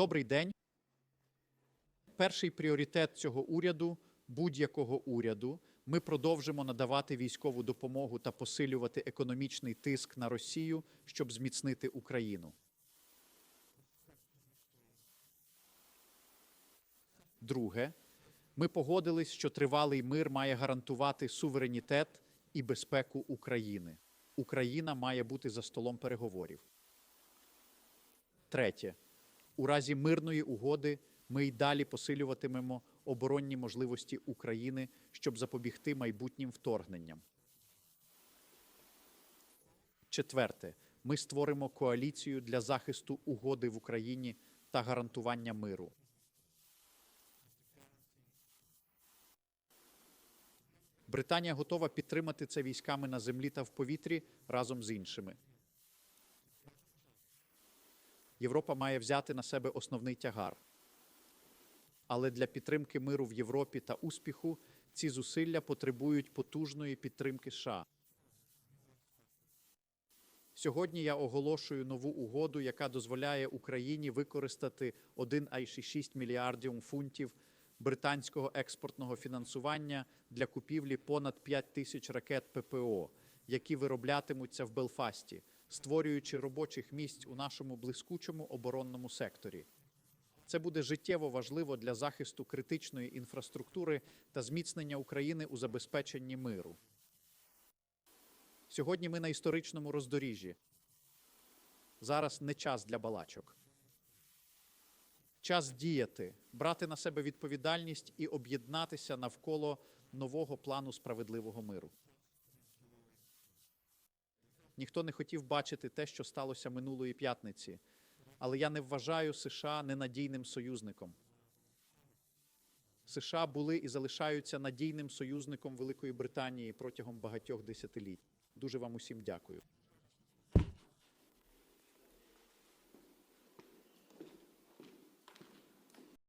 Добрий день. Перший пріоритет цього уряду, будь-якого уряду, ми продовжимо надавати військову допомогу та посилювати економічний тиск на Росію, щоб зміцнити Україну. Друге, ми погодились, що тривалий мир має гарантувати суверенітет і безпеку України. Україна має бути за столом переговорів. Третє, у разі мирної угоди ми й далі посилюватимемо оборонні можливості України, щоб запобігти майбутнім вторгненням. Четверте, ми створимо коаліцію для захисту угоди в Україні та гарантування миру. Британія готова підтримати це військами на землі та в повітрі разом з іншими. Європа має взяти на себе основний тягар. Але для підтримки миру в Європі та успіху ці зусилля потребують потужної підтримки США. Сьогодні я оголошую нову угоду, яка дозволяє Україні використати 1,6 мільярдів фунтів британського експортного фінансування для купівлі понад 5 тисяч ракет ППО, які вироблятимуться в Белфасті, створюючи робочих місць у нашому блискучому оборонному секторі. Це буде життєво важливо для захисту критичної інфраструктури та зміцнення України у забезпеченні миру. Сьогодні ми на історичному роздоріжжі. Зараз не час для балачок. Час діяти, брати на себе відповідальність і об'єднатися навколо нового плану справедливого миру. Ніхто не хотів бачити те, що сталося минулої п'ятниці, але я не вважаю США ненадійним союзником. США були і залишаються надійним союзником Великої Британії протягом багатьох десятиліть. Дуже вам усім дякую.